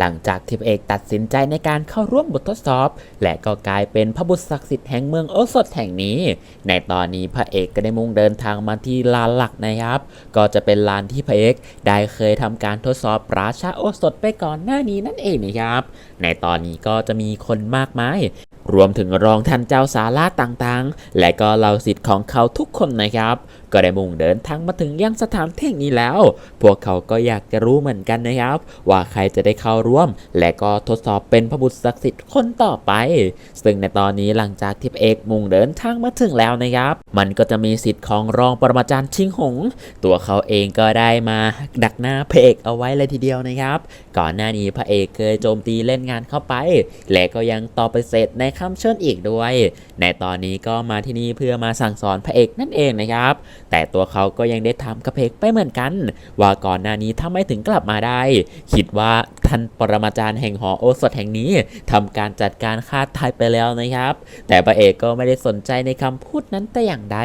หลังจากที่พระเอกตัดสินใจในการเข้าร่วมบททดสอบ และก็กลายเป็นพระบุตรศักดิ์สิทธิ์แห่งเมืองโอสถแห่งนี้ ในตอนนี้พระเอกก็ได้มุ่งเดินทางมาที่ลานหลักนะครับ ก็จะเป็นลานที่พระเอกได้เคยทำการทดสอบราชาโอสถไปก่อนหน้านี้นั่นเองนะครับ ในตอนนี้ก็จะมีคนมากมายรวมถึงรองท่านเจ้าสาราต่างๆ และก็เหล่าสิทธิ์ของเขาทุกคนนะครับ ก็ได้มุ่งเดินทางมาถึงยังสถานที่งนี้แล้ว พวกเขาก็อยากจะรู้เหมือนกันนะครับ ว่าใครจะได้เข้าร่วม และก็ทดสอบเป็นพระบุตรศักดิ์สิทธิ์คนต่อไป ซึ่งในตอนนี้หลังจากที่พเอกมุ่งเดินทางมาถึงแล้วนะครับ มันก็จะมีสิทธิ์ของรองปรมาจารย์ชิงหง ตัวเขาเองก็ได้มาดักหน้าพระเอกเอาไว้เลยทีเดียวนะครับ ก่อนหน้านี้พระเอกเคยโจมตีเล่นงานเข้าไป และก็ยังตอบไปเสร็จในคำเชิญอีกด้วย ในตอนนี้ก็มาที่นี่เพื่อมาสั่งสอนพระเอกนั่นเองนะครับ แต่ตัวเขาก็ยังได้ถามกระเพกไปเหมือนกัน ว่าก่อนหน้านี้ทำไมถึงกลับมาได้ คิดว่าท่านปรมาจารย์แห่งหอโอสถแห่งนี้ทำการจัดการฆ่าทายไปแล้วนะครับ แต่พระเอกก็ไม่ได้สนใจในคำพูดนั้นแต่อย่างใด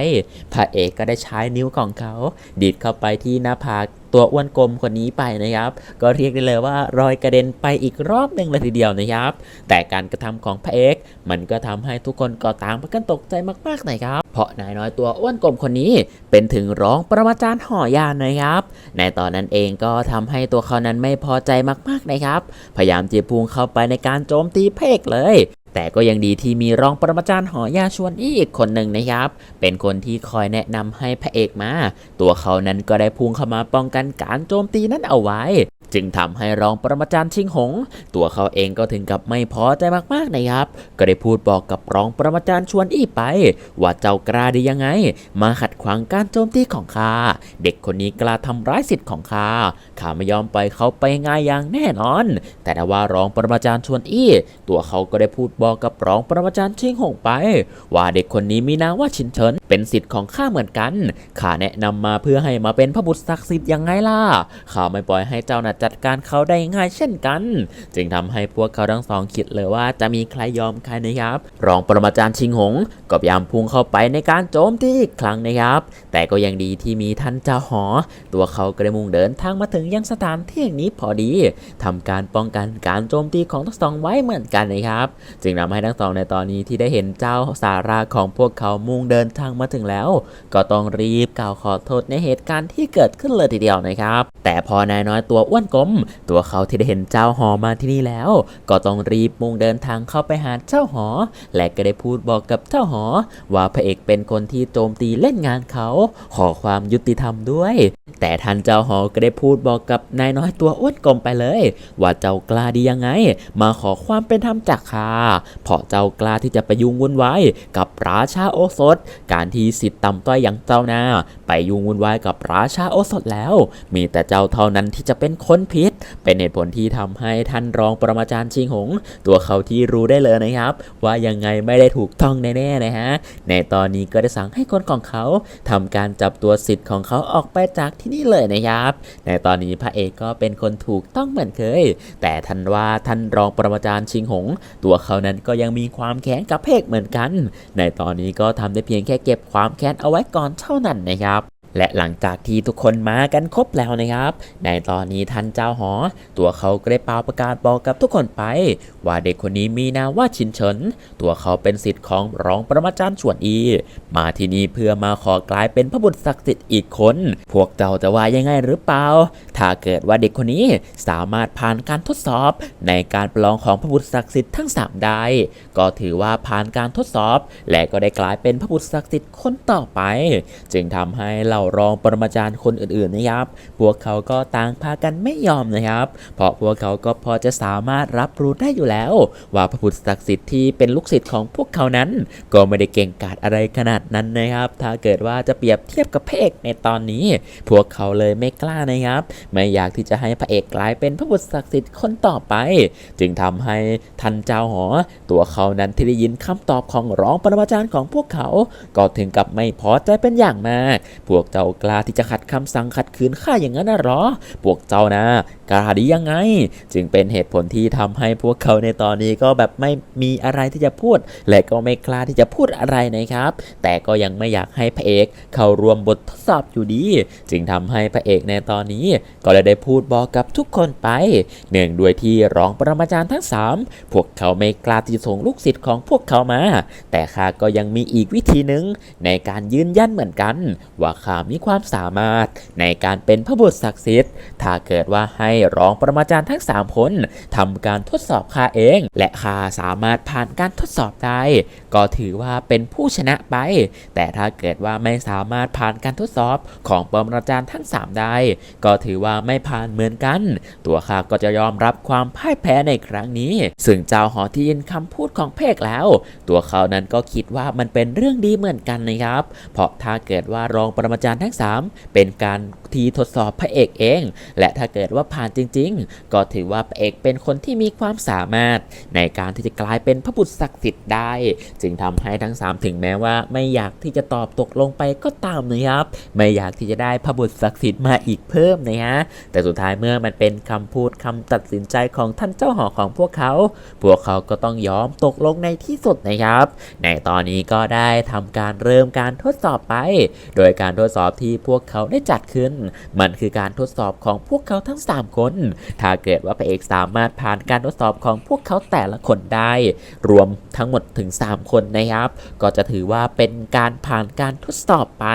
พระเอกก็ได้ใช้นิ้วของเขา ดีดเข้าไปที่หน้าผากตัวอ้วนกลมคนนี้ไปนะครับ ก็เรียกได้เลยว่ารอยกระเด็นไปอีกรอบหนึ่งเลยทีเดียวนะครับ แต่การกระทำของพระเอกมันก็ทำให้ทุกคนก็ต่างพากันตกใจมากๆนะครับ เพราะนายน้อยตัวอ้วนกลมคนนี้เป็นถึงร้องประมาจารย์ห่อยานนะครับ ในตอนนั้นเองก็ทำให้ตัวเขานั้นไม่พอใจมากๆนะครับ พยายามจะพุ่งเข้าไปในการโจมตีพระเอกเลย แต่ก็ยังดีที่มีรองปรมาจารย์หอยาชวนอีกคนหนึ่งนะครับ เป็นคนที่คอยแนะนำให้พระเอกมา ตัวเขานั้นก็ได้พุ่งเข้ามาป้องกันการโจมตีนั้นเอาไว้ จึงทำให้รองปรมาจารย์ชิงหง ตัวเขาเองก็ถึงกับไม่พอใจมากๆนะครับ ก็ได้พูดบอกกับรองปรมาจารย์ชวนอี้ไป ว่าเจ้ากล้าได้ยังไง มาขัดขวางการโจมตีของข้าเด็กคนนี้กล้าทำร้ายสิทธิ์ของข้าข้าไม่ยอมปล่อยเขาไปง่ายอย่างแน่นอน แต่ถ้าว่ารองปรมาจารย์ชวนอี้ ตัวเขาก็ได้พูดบอกกับรองปรมาจารย์ชิงหงไป ว่าเด็กคนนี้มีนามว่าชินเฉินเป็นสิทธิ์ของข้าเหมือนกันข้าแนะนำมาเพื่อให้มาเป็นพระบุตรศักดิ์สิทธิ์ยังไงล่ะข้าไม่ปล่อยให้เจ้าน่ะจัดการเขาได้ง่ายเช่นกัน จึงทำให้พวกเขาทั้งสองคิดเลยว่าจะมีใครยอมใครนะครับ รองปรมาจารย์ชิงหง ก็พยายามพุ่งเข้าไปในการโจมตีอีกครั้งนะครับ แต่ก็ยังดีที่มีท่านเจ้าหอ ตัวเขาก็ได้มุ่งเดินทางมาถึงยังสถานที่แห่งนี้พอดีทำการป้องกันการโจมตีของทั้งสองไว้เหมือนกันนะครับ จึงทำให้ทั้งสองในตอนนี้ที่ได้เห็นเจ้าสาราของพวกเขามุ่งเดินทางมาถึงแล้ว ก็ต้องรีบกล่าวขอโทษในเหตุการณ์ที่เกิดขึ้นเลยทีเดียวนะครับ แต่พอนายน้อยตัวอ้วนกลม ตัวเขาที่ได้เห็นเจ้าหอมาที่นี่แล้ว ก็ต้องรีบมุ่งเดินทางเข้าไปหาเจ้าหอ และก็ได้พูดบอกกับเจ้าหอ ว่าพระเอกเป็นคนที่โจมตีเล่นงานเขา ขอความยุติธรรมด้วย แต่ท่านเจ้าหอก็ได้พูดบอกกับนายน้อยตัวอ้วนกลมไปเลย ว่าเจ้ากล้าดียังไง มาขอความเป็นธรรมจากข้าเพราะเจ้ากล้าที่จะไปยุ่งวุ่นวายกับราชาโอสถ การที่สิทธิ์ต่ำต้อยอย่างเจ้านาไปยุ่งวุ่นวายกับราชาโอสถแล้ว มีแต่เจ้าเท่านั้นที่จะเป็นคนผิดเป็นเหตุผลที่ทำให้ท่านรองปรมาจารย์ชิงหง ตัวเขาที่รู้ได้เลยนะครับ ว่ายังไงไม่ได้ถูกต้องแน่ๆนะฮะในตอนนี้ก็ได้สั่งให้คนของเขาทำการจับตัวสิทธิ์ของเขาออกไปจากที่นี่เลยนะครับในตอนนี้พระเอกก็เป็นคนถูกต้องเหมือนเคย แต่ท่านว่าท่านรองปรมาจารย์ชิงหง ตัวเขานั้นก็ยังมีความแค้นกับเพกเหมือนกัน ในตอนนี้ก็ทำได้เพียงแค่เก็บความแค้นเอาไว้ก่อนเท่านั้นนะครับ และหลังจากที่ทุกคนมากันครบแล้วนะครับ ในตอนนี้ท่านเจ้าหอ ตัวเขาก็ได้เป่าประกาศบอกกับทุกคนไป ว่าเด็กคนนี้มีนามว่าชินเฉิน ตัวเขาเป็นสิทธิ์ของรองประมาจารย์ชวนอี มาที่นี่เพื่อมาขอกลายเป็นพระบุตรศักดิ์สิทธิ์อีกคน พวกเจ้าจะว่ายังไงหรือเปล่า ถ้าเกิดว่าเด็กคนนี้สามารถผ่านการทดสอบในการประลองของพระบุตรศักดิ์สิทธิ์ทั้งสามได้ ก็ถือว่าผ่านการทดสอบ และก็ได้กลายเป็นพระบุตรศักดิ์สิทธิ์คนต่อไป จึงทำให้เหล่ารองปรมาจารย์คนอื่นๆนะครับ พวกเขาก็ต่างพากันไม่ยอมนะครับ เพราะพวกเขาก็พอจะสามารถรับรู้ได้อยู่แล้ว ว่าพระพุทธศักดิ์สิทธิ์ที่เป็นลูกศิษย์ของพวกเขานั้น ก็ไม่ได้เก่งกาจอะไรขนาดนั้นนะครับ ถ้าเกิดว่าจะเปรียบเทียบกับพระเอกในตอนนี้ พวกเขาเลยไม่กล้านะครับ ไม่อยากที่จะให้พระเอกกลายเป็นพระบุตรศักดิ์สิทธิ์คนต่อไป จึงทำให้ท่านเจ้าหอ ตัวเขานั้นที่ได้ยินคำตอบของร้องปรมาจารย์ของพวกเขา ก็ถึงกับไม่พอใจเป็นอย่างมาก พวกเจ้ากล้าที่จะขัดคำสั่งขัดขืนข้าอย่างนั้นนะหรอ พวกเจ้านะ กล้าดียังไง จึงเป็นเหตุผลที่ทำให้พวกเขาในตอนนี้ก็แบบไม่มีอะไรที่จะพูด และก็ไม่กล้าที่จะพูดอะไรนะครับ แต่ก็ยังไม่อยากให้พระเอกเข้าร่วมบททดสอบอยู่ดี จึงทำให้พระเอกในตอนนี้ ก็เลยได้พูดบอกกับทุกคนไป เนื่องด้วยที่รองปรมาจารย์ทั้ง 3 พวกเขาไม่กล้าที่จะส่งลูกศิษย์ของพวกเขามา แต่ข้าก็ยังมีอีกวิธีหนึ่งในการยืนยันเหมือนกัน ว่าข้ามีความสามารถในการเป็นพระบุตรศักดิ์สิทธิ์ ถ้าเกิดว่าให้รองปรมาจารย์ทั้ง 3 คนทำการทดสอบข้าเอง และข้าสามารถผ่านการทดสอบได้ ก็ถือว่าเป็นผู้ชนะไป แต่ถ้าเกิดว่าไม่สามารถผ่านการทดสอบของปรมาจารย์ทั้ง 3 ได้ ก็ถือว่าไม่ผ่านเหมือนกัน ตัวข้าก็จะยอมรับความพ่ายแพ้ในครั้งนี้ ซึ่งเจ้าหอที่ยินคำพูดของเพกแล้ว ตัวเขานั้นก็คิดว่ามันเป็นเรื่องดีเหมือนกันนะครับ เพราะถ้าเกิดว่ารองปรมาจารย์ทั้ง 3 เป็นการทีทดสอบพระเอกเอง และถ้าเกิดว่าผ่านจริงๆ ก็ถือว่าพระเอกเป็นคนที่มีความสามารถ ในการที่จะกลายเป็นพระบุตรศักดิ์สิทธิ์ได้ จึงทำให้ทั้ง 3 ถึงแม้ว่า ไม่อยากที่จะตอบตกลงไปก็ตามนะครับ ไม่อยากที่จะได้พระบุตรศักดิ์สิทธิ์มาอีกเพิ่มนะฮะแต่สุดท้ายเมื่อมันเป็นคำพูดคำตัดสินใจของท่านเจ้าหอของพวกเขา พวกเขาก็ต้องยอมตกลงในที่สุดนะครับ ในตอนนี้ก็ได้ทำการเริ่มการทดสอบไป โดยการทดสอบที่พวกเขาได้จัดขึ้น มันคือการทดสอบของพวกเขาทั้ง 3คน ถ้าเกิดว่าพระเอกสามารถผ่านการทดสอบของพวกเขาแต่ละคนได้ รวมทั้งหมดถึง 3 คนนะครับ ก็จะถือว่าเป็นการผ่านการทดสอบไป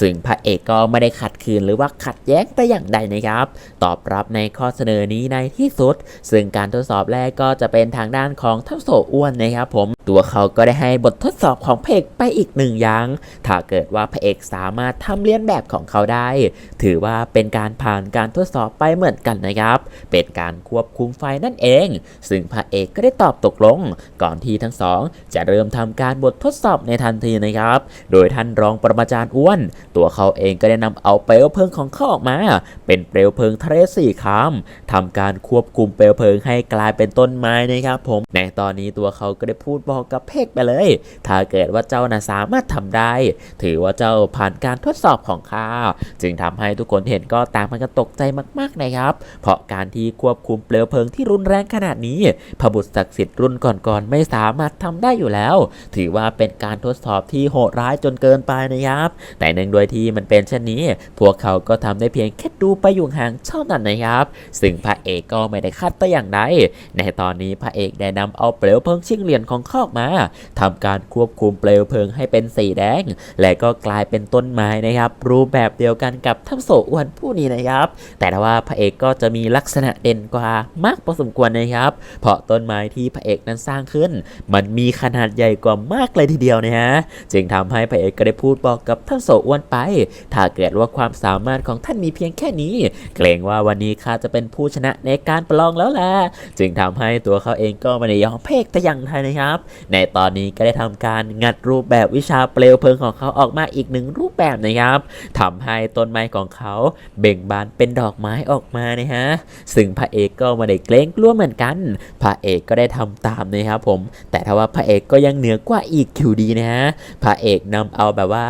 ซึ่งพระเอกก็ไม่ได้ขัดขืนหรือว่าขัดแย้งแต่อย่างใดนะครับ ตอบรับในข้อเสนอนี้ในที่สุด ซึ่งการทดสอบแรกก็จะเป็นทางด้านของท่าโสอ้วนนะครับผม ตัวเขาก็ได้ให้บททดสอบของพระเอกไปอีกหนึ่งอย่าง ถ้าเกิดว่าพระเอกสามารถทำเลียนแบบของเขาได้ ถือว่าเป็นการผ่านการทดสอบไปเหมือนกันนะครับ เป็นการควบคุมไฟนั่นเอง ซึ่งพระเอกก็ได้ตอบตกลง ก่อนที่ทั้งสอง จะเริ่มทำการบททดสอบในทันทีนะครับ โดยท่านรองปรมาจารย์อ้วน ตัวเขาเองก็ได้นำเอาเปลวเพลิงของเขาออกมา เป็นเปลวเพลิงทะเลสี่คำทำการควบคุมเปลวเพลิงให้กลายเป็นต้นไม้นะครับผมในตอนนี้ตัวเขาก็ได้พูดบอกกับเพกไปเลย ถ้าเกิดว่าเจ้าน่ะสามารถทำได้ ถือว่าเจ้าผ่านการทดสอบของข้าจึงทำให้ทุกคนเห็นก็ต่างมันก็ตกใจมากๆนะครับเพราะการที่ควบคุมเปลวเพลิงที่รุนแรงขนาดนี้พระบุตรศักดิ์สิทธิ์รุ่นก่อนๆไม่สามารถทำได้อยู่แล้ว ถือว่าเป็นการทดสอบที่โหดร้ายจนเกินไปนะครับ แต่เนื่องด้วยที่มันเป็นเช่นนี้ พวกเขาก็ทำได้เพียงแค่ดูไปอยู่ห่างเท่านั้นนะครับ ซึ่งพระเอกก็ไม่ได้คาดแต่อย่างใดในตอนนี้พระเอกได้นำเอาเปลวเพลิงชิงเหรียญของเขาอกมาทำการควบคุมเปลวเพลิงให้เป็นสีแดง และก็กลายเป็นต้นไม้นะครับ รูปแบบเดียวกันกับทั้งโสอ้วนผู้นี้นะครับ แต่ว่าพระเอกก็จะมีลักษณะเด่นกว่ามากพอสมควรนะครับ เพราะต้นไม้ที่พระเอกนั้นสร้างขึ้น มันมีขนาดใหญ่กว่ามากเลยทีเดียวนะฮะจึงทำให้พระเอกก็ได้พูดบอกกับท่านโสอ้วนไป ถ้าเกิดว่าความสามารถของท่านมีเพียงแค่นี้ เกรงว่าวันนี้ข้าจะเป็นผู้ชนะในการประลองแล้วแหละจึงทำให้ตัวเขาเองก็ไม่ได้ยอมเพกแต่อย่างใดนะครับ ในตอนนี้ก็ได้ทำการงัดรูปแบบวิชาเปลวเพลิงของเขาออกมาอีกหนึ่งรูปแบบนะครับทำให้ต้นไม้ของเขาเบ่งบานเป็นดอกไม้ออกมานะฮะ ซึ่งพระเอกก็ไม่ได้เกรงกลัวเหมือนกัน พระเอกก็ได้ทำตามนะครับผม แต่ถ้าว่าพระเอกก็ยังเหนือกว่าอีกคิวดีนะฮะ พระเอกนำเอาแบบว่า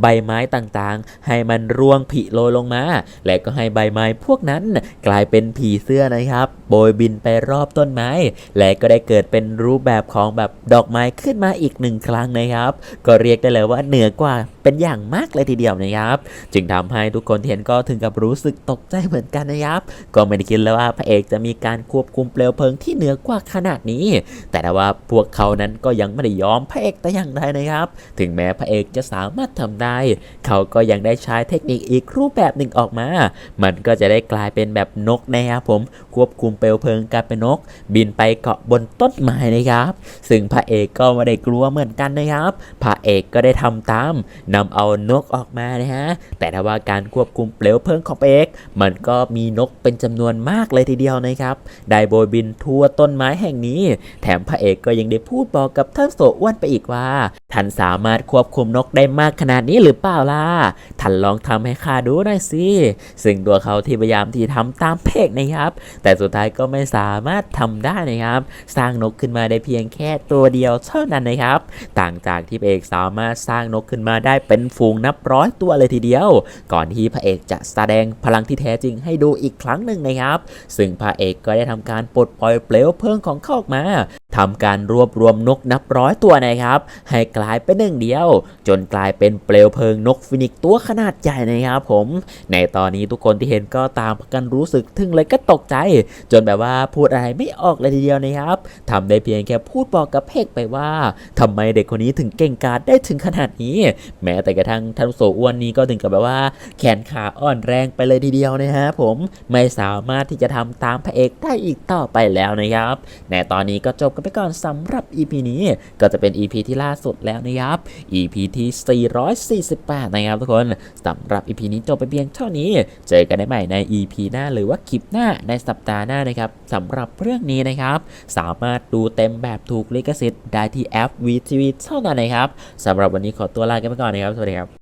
ใบไม้ต่างๆ ให้มันร่วงผิโรยลงมา และก็ให้ใบไม้พวกนั้นกลายเป็นผีเสื้อนะครับ โบยบินไปรอบต้นไม้ และก็ได้เกิดเป็นรูปแบบของแบบดอกไม้ขึ้นมาอีกหนึ่งครั้งนะครับ ก็เรียกได้เลยว่าเหนือกว่าเป็นอย่างมากเลยทีเดียวนะครับ จึงทำให้ทุกคนเห็นก็ถึงกับรู้สึกตกใจเหมือนกันนะครับก็ไม่ได้คิดเลยว่าพระเอกจะมีการควบคุมเปลวเพลิงที่เหนือกว่าขนาดนี้ แต่ถ้าว่าพวกเขานั้นก็ยังไม่ได้ยอมพระเอกแต่อย่างใดนะครับ ถึงแม้พระเอกจะสามารถทำได้ เขาก็ยังได้ใช้เทคนิคอีกรูปแบบหนึ่งออกมา มันก็จะได้กลายเป็นแบบนกนะครับผมควบคุมเปลวเพลิงกลายเป็นนก บินไปเกาะบนต้นไม้นะครับ ซึ่งพระเอกก็ไม่ได้กลัวเหมือนกันนะครับพระเอกก็ได้ทำตามนำเอานกออกมานะฮะแต่ถ้าว่าการควบคุมเปลวเพลิงของพระเอกมันก็มีนกเป็นจำนวนมากเลยทีเดียวนะครับ ได้โบยบินทั่วต้นไม้แห่งนี้ แถมพระเอกก็ยังได้พูดบอกกับท่านโสอ้วนไปอีกว่าท่านสามารถควบคุมนกได้มากขนาดนี้หรือเปล่าล่ะท่านลองทำให้ข้าดูหน่อยสิซึ่งตัวเขาที่พยายามที่ทำตามเพกนะครับ แต่สุดท้ายก็ไม่สามารถทำได้นะครับ สร้างนกขึ้นมาได้เพียงแค่ตัวเดียวเท่านั้นนะครับ ต่างจากที่พระเอกสามารถสร้างนกขึ้นมาได้เป็นฝูงนับร้อยตัวเลยทีเดียว ก่อนที่พระเอกจะแสดงพลังที่แท้จริงให้ดูอีกครั้งหนึ่งนะครับ ซึ่งพระเอกก็ได้ทำการปลดปล่อยเปลวเพลิงของเขาออกมาทำการรวบรวมนกนับร้อยตัวนะครับ ให้กลายเป็นหนึ่งเดียว จนกลายเป็นเปลวเพลิงนกฟินิกตัวขนาดใหญ่นะครับผม ในตอนนี้ทุกคนที่เห็นก็ตามกันรู้สึกทึ่งเลยก็ตกใจ จนแบบว่าพูดอะไรไม่ออกเลยทีเดียวนะครับทำได้เพียงแค่พูดบอกกับเพกไปว่าทำไมเด็กคนนี้ถึงเก่งกาจได้ถึงขนาดนี้ แม้แต่กระทั่งท่านโสอ้วนนี้ก็ถึงกับแบบว่า แขนขาอ่อนแรงไปเลยทีเดียวนะฮะผมไม่สามารถที่จะทำตามพระเอกได้อีกต่อไปแล้วนะครับในตอนนี้ก็จบกันไปก่อนสำหรับ EP นี้ก็จะเป็น EP ที่ล่าสุดแล้วนะครับ EP ที่ 448 นะครับทุกคนสำหรับ EP นี้จบไปเพียงเท่านี้ เจอกันได้ใหม่ใน EP หน้าหรือว่าคลิปหน้าในสัปดาห์หน้านะครับสำหรับเรื่องนี้นะครับ สามารถดูเต็มแบบถูกลิขสิทธิ์ได้ที่แอป VTV เท่านั้นนะครับสำหรับวันนี้ขอตัวลากันไปก่อนนะครับ สวัสดีครับ